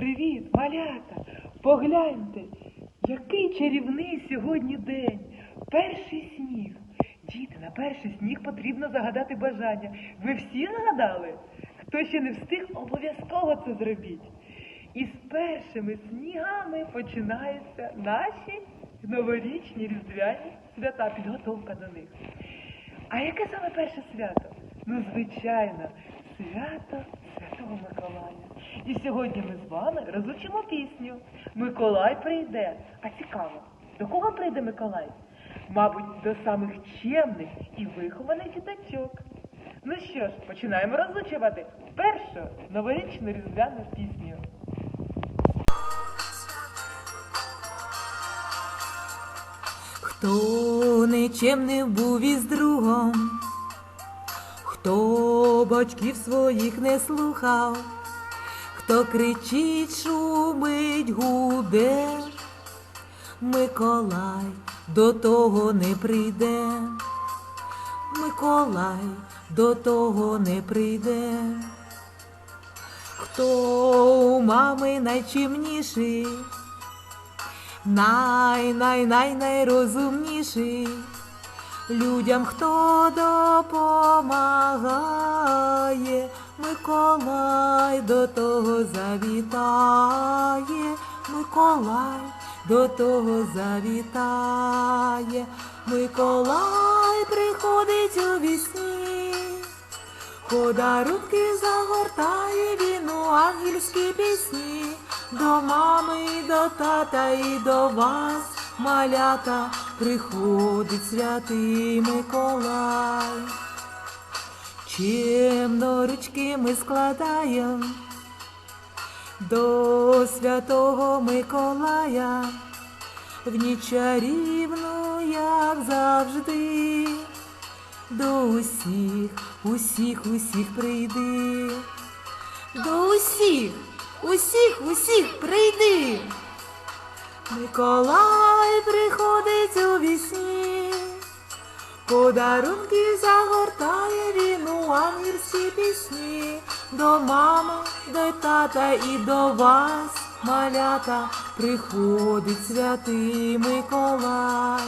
Привіт, малята! Погляньте, який чарівний сьогодні день. Перший сніг. Діти, на перший сніг потрібно загадати бажання. Ви всі загадали? Хто ще не встиг, обов'язково це зробіть. І з першими снігами починаються наші новорічні різдвяні свята, підготовка до них. А яке саме перше свято? Ну, звичайно, свято Святого Миколая. І сьогодні ми з вами розучимо пісню. Миколай прийде. А цікаво, до кого прийде Миколай? Мабуть, до самих чемних і вихованих діточок. Ну що ж, починаємо розучувати першу новорічну різдвяну пісню. Хто нечемним був із другом, хто батьків своїх не слухав, хто кричить, шумить, гуде, Миколай до того не прийде, Миколай до того не прийде. Хто у мами найчимніший, Най, най, най, найрозумніший. Людям, хто допомагає, Миколай до того завітає, Миколай до того завітає, Миколай приходить у вісні. Подарунки загортає він у ангельські пісні, до мами, і до тата і до вас, малята, приходить святий Миколай. Чимно ручки ми складаємо до святого Миколая, в ніч як завжди до усіх, усіх, усіх прийди. До усіх, усіх, усіх прийди. Миколай приходить подарунки загортає він у ангельські пісні. До мами, до тата і до вас, малята, приходить святий Миколай.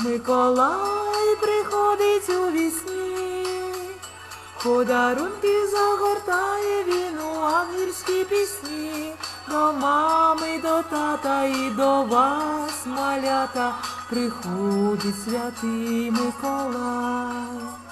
Миколай приходить у вісні, подарунки загортає він у ангельські пісні, до мами, до тата і до вас, малята, приходить святий Миколай.